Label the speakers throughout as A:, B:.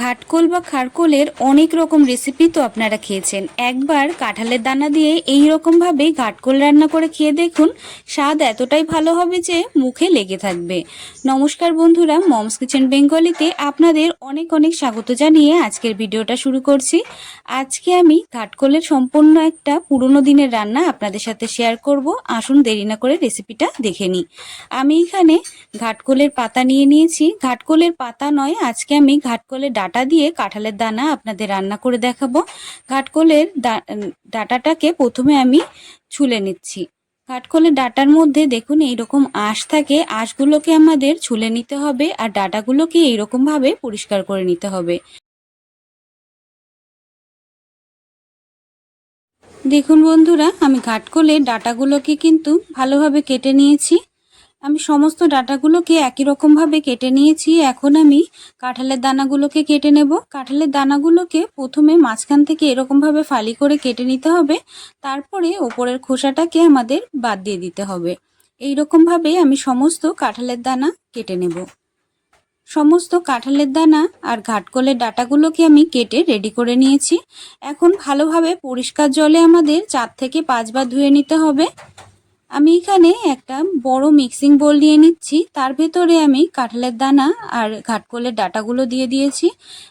A: ঘাটকোল বা খারকোলের অনেক রকম রেসিপি তো আপনারা খেয়েছেন। একবার কাঁঠালের দানা দিয়ে এই রকমভাবে ঘাটকোল রান্না করে খেয়ে দেখুন, স্বাদ এতটাই ভালো হবে যে মুখে লেগে থাকবে। নমস্কার বন্ধুরা, মমস কিচেন বেঙ্গলিতে আপনাদের অনেক অনেক স্বাগত জানিয়ে আজকের ভিডিওটা শুরু করছি। আজকে আমি ঘাটকোলের সম্পূর্ণ একটা পুরনো দিনের রান্না আপনাদের সাথে শেয়ার করব। আসুন দেরি না করে রেসিপিটা দেখে নিই। আমি এখানে ঘাটকোলের পাতা নিয়ে নিয়েছি। ঘাটকোলের পাতা নয়, আজকে আমি ঘাটকোলের ডাটা দিয়ে কাঁঠালের দানা আপনাদের রান্না করে দেখাবো। ঘাটকোলের ডা- ডাটাটাকে প্রথমে আমি ছুলে নিচ্ছি। কাঠকলের ডাটার মধ্যে দেখুন এইরকম আঁশ থাকে। আঁশগুলোকে আমাদের ছুলে নিতে হবে আর ডাটাগুলোকে এইরকম ভাবে পরিষ্কার করে নিতে হবে। দেখুন বন্ধুরা, আমি ঘাটকলের ডাটাগুলোকে কিন্তু ভালোভাবে কেটে নিয়েছি। আমি সমস্ত ডাটাগুলোকে একই রকমভাবে কেটে নিয়েছি। এখন আমি কাঁঠালের দানাগুলোকে কেটে নেব। কাঁঠালের দানাগুলোকে প্রথমে মাঝখান থেকে এরকমভাবে ফালি করে কেটে নিতে হবে। তারপরে ওপরের খোসাটাকে আমাদের বাদ দিয়ে দিতে হবে। এই রকমভাবে আমি সমস্ত কাঁঠালের দানা কেটে নেব। সমস্ত কাঁঠালের দানা আর ঘাটকলের ডাটাগুলোকে আমি কেটে রেডি করে নিয়েছি। এখন ভালোভাবে পরিষ্কার জলে আমাদের চার থেকে পাঁচবার ধুয়ে নিতে হবে। আমি এখানে একটা বড় মিক্সিং বোল নিয়ে নিচ্ছি। তার ভেতরে আমি কাঁঠালের দানা আর ঘাটকলের ডাটাগুলো দিয়ে দিয়েছি।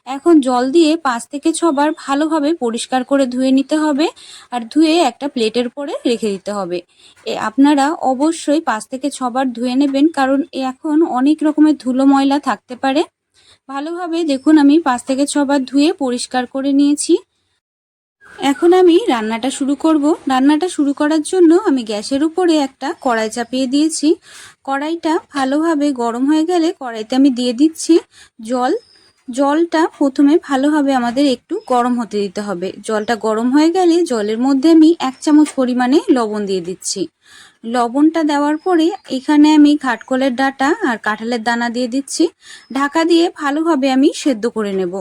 A: এখন জল দিয়ে পাঁচ থেকে ছবার ভালোভাবে পরিষ্কার করে ধুয়ে নিতে হবে আর ধুয়ে একটা প্লেটের উপরে রেখে দিতে হবে। এ, আপনারা অবশ্যই পাঁচ থেকে ছবার ধুয়ে নেবেন কারণ এখন অনেক রকমের ধুলো ময়লা থাকতে পারে। ভালোভাবে দেখুন আমি পাঁচ থেকে ছবার ধুয়ে পরিষ্কার করে নিয়েছি। এখন আমি রান্নাটা শুরু করব। রান্নাটা শুরু করার জন্য আমি গ্যাসের উপরে একটা কড়াই চাপিয়ে দিয়েছি। কড়াইটা ভালোভাবে গরম হয়ে গেলে কড়াইতে আমি দিয়ে দিচ্ছি জল। জলটা প্রথমে ভালোভাবে আমাদের একটু গরম হতে দিতে হবে। জলটা গরম হয়ে গেলে জলের মধ্যে আমি এক চামচ পরিমাণে লবণ দিয়ে দিচ্ছি। লবণটা দেওয়ার পরে এখানে আমি ঘাটকলের ডাটা আর কাঁঠালের দানা দিয়ে দিচ্ছি। ঢাকা দিয়ে ভালোভাবে আমি সেদ্ধ করে নেব।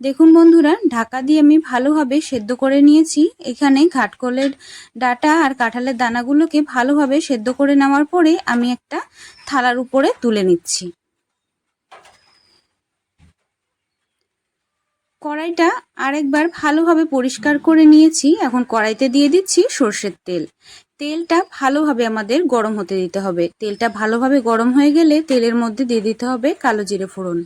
A: দেখুন বন্ধুরা, ঢাকা দিয়ে আমি ভালোভাবে সেদ্ধ করে নিয়েছি। এখানে ঘাটকলের ডাটা আর কাঁঠালের দানাগুলোকে ভালোভাবে সেদ্ধ করে নেওয়ার পরে আমি একটা থালার উপরে তুলে নিচ্ছি। কড়াইটা আরেকবার ভালোভাবে পরিষ্কার করে নিয়েছি। এখন কড়াইতে দিয়ে দিচ্ছি সর্ষের তেল। তেলটা ভালোভাবে আমাদের গরম হতে দিতে হবে। তেলটা ভালোভাবে গরম হয়ে গেলে তেলের মধ্যে দিয়ে দিতে হবে কালো জিরে ফোড়ন।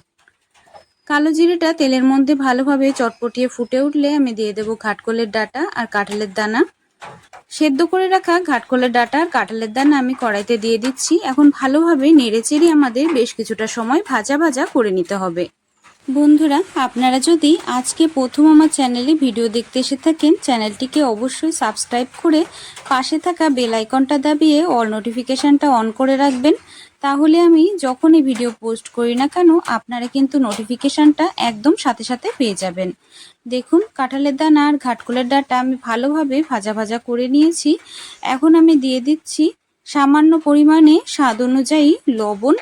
A: কালো জিরেটা তেলের মধ্যে ভালোভাবে চটপটিয়ে ফুটে উঠলে আমি দিয়ে দেবো ঘাটকলের ডাটা আর কাঁঠালের দানা। সেদ্ধ করে রাখা ঘাটকলের ডাটা আর কাঁঠালের দানা আমি কড়াইতে দিয়ে দিচ্ছি। এখন ভালোভাবে নেড়েচেড়ে আমাদের বেশ কিছুটা সময় ভাজা ভাজা করে নিতে হবে। বন্ধুরা, আপনারা যদি আজকে প্রথম আমার চ্যানেলে ভিডিও দেখতে এসে থাকেন, চ্যানেলটিকে অবশ্যই সাবস্ক্রাইব করে পাশে থাকা বেল আইকনটা দাবিয়ে অল নোটিফিকেশানটা অন করে রাখবেন। তাহলে আমি যখনই ভিডিও পোস্ট করি না কেন, আপনারা কিন্তু নোটিফিকেশানটা একদম সাথে সাথে পেয়ে যাবেন। দেখুন, কাঁঠালের দানা আর ঘাটকলের ডাটা আমি ভালোভাবে ভাজা ভাজা করে নিয়েছি। এখন আমি দিয়ে দিচ্ছি সামান্য পরিমাণে স্বাদ অনুযায়ী লবণ।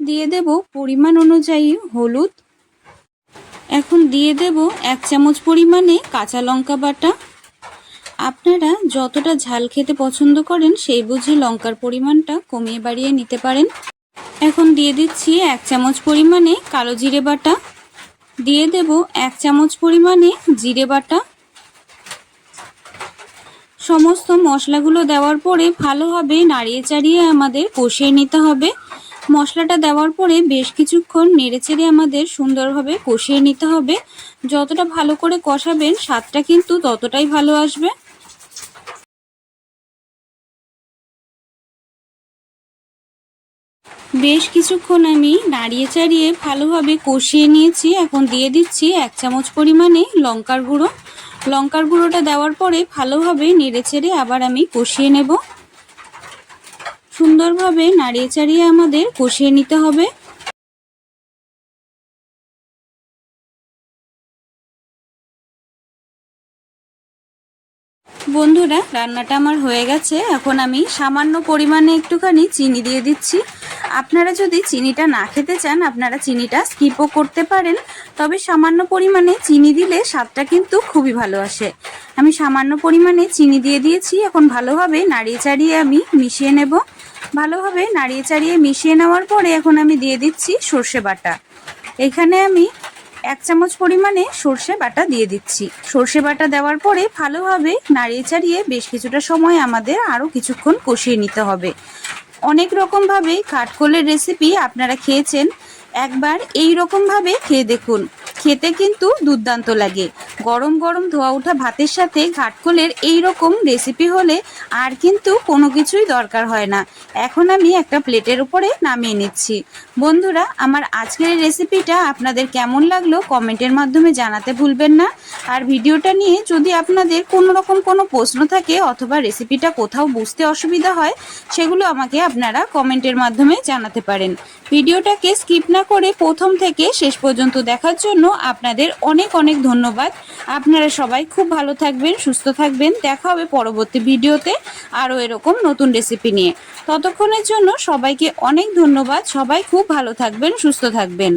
A: দিয়ে দেব পরিমাণ অনুযায়ী হলুদ। এখন দিয়ে দেব এক চামচ পরিমাণে কাঁচা লঙ্কা বাটা। আপনারা যতটা ঝাল খেতে পছন্দ করেন সেই বুঝে লঙ্কার পরিমাণটা কমিয়ে বাড়িয়ে নিতে পারেন। এখন দিয়ে দিচ্ছি এক চামচ পরিমাণে কালো জিরে বাটা। দিয়ে দেব এক চামচ পরিমাণে জিরে বাটা। সমস্ত মশলাগুলো দেওয়ার পরে ভালোভাবে নাড়িয়ে চাড়িয়ে আমাদের কষিয়ে নিতে হবে। মশলাটা দেওয়ার পরে বেশ কিছুক্ষণ নেড়েচেড়ে আমাদের সুন্দরভাবে কষিয়ে নিতে হবে। যতটা ভালো করে কষাবেন, স্বাদটা কিন্তু ততটাই ভালো আসবে। বেশ কিছুক্ষণ আমি নাড়িয়ে চাড়িয়ে ভালোভাবে কষিয়ে নিয়েছি। এখন দিয়ে দিচ্ছি এক চামচ পরিমাণে লঙ্কার গুঁড়ো। লঙ্কার গুঁড়োটা দেওয়ার পরে ভালোভাবে নেড়ে নেড়েচেড়ে আবার আমি কষিয়ে নেব। সুন্দরভাবে নাড়িয়ে চাড়িয়ে আমাদের কষিয়ে নিতে হবে। বন্ধুরা, রান্নাটা আমার হয়ে গেছে। এখন আমি সামান্য পরিমাণে একটুখানি চিনি দিয়ে দিচ্ছি। আপনারা যদি চিনিটা না খেতে চান, আপনারা চিনিটা স্কিপও করতে পারেন। তবে সামান্য পরিমাণে চিনি দিলে স্বাদটা কিন্তু খুবই ভালো আসে। আমি সামান্য পরিমাণে চিনি দিয়ে দিয়েছি। এখন ভালোভাবে নাড়িয়ে চাড়িয়ে আমি মিশিয়ে নেব। ভালোভাবে নাড়িয়ে চাড়িয়ে মিশিয়ে নেওয়ার পরে এখন আমি দিয়ে দিচ্ছি সর্ষে বাটা। এখানে আমি এক চামচ পরিমাণে সর্ষে বাটা দিয়ে দিচ্ছি। সর্ষে বাটা দেওয়ার পরে ভালোভাবে নাড়িয়ে চাড়িয়ে বেশ কিছুটা সময় আমাদের আরও কিছুক্ষণ কষিয়ে নিতে হবে। অনেক রকমভাবেই কাঠকোলের রেসিপি আপনারা খেয়েছেন। একবার এই রকমভাবে খেয়ে দেখুন। খেতে কিন্তু দুর্দান্ত লাগে। গরম গরম ধোয়া ওঠা ভাতের সাথে ঘাটকোলের এই রকম রেসিপি হলে আর কিন্তু কোনো কিছুই দরকার হয় না। এখন আমি একটা প্লেটের উপরে নামিয়ে নিচ্ছি। বন্ধুরা, আমার আজকের রেসিপিটা আপনাদের কেমন লাগল কমেন্টের মাধ্যমে জানাতে ভুলবেন না। আর ভিডিওটা নিয়ে যদি আপনাদের কোনো রকম কোনো প্রশ্ন থাকে অথবা রেসিপিটা কোথাও বুঝতে অসুবিধা হয়, সেগুলো আমাকে আপনারা কমেন্টের মাধ্যমে জানাতে পারেন। ভিডিওটাকে স্কিপ না করে প্রথম থেকে শেষ পর্যন্ত দেখার জন্য আপনাদের অনেক অনেক ধন্যবাদ। আপনারা সবাই খুব ভালো থাকবেন, সুস্থ থাকবেন। দেখা হবে পরবর্তী ভিডিওতে আরও এরকম নতুন রেসিপি নিয়ে। ততক্ষণের জন্য সবাইকে অনেক ধন্যবাদ। সবাই খুব ভালো থাকবেন, সুস্থ থাকবেন।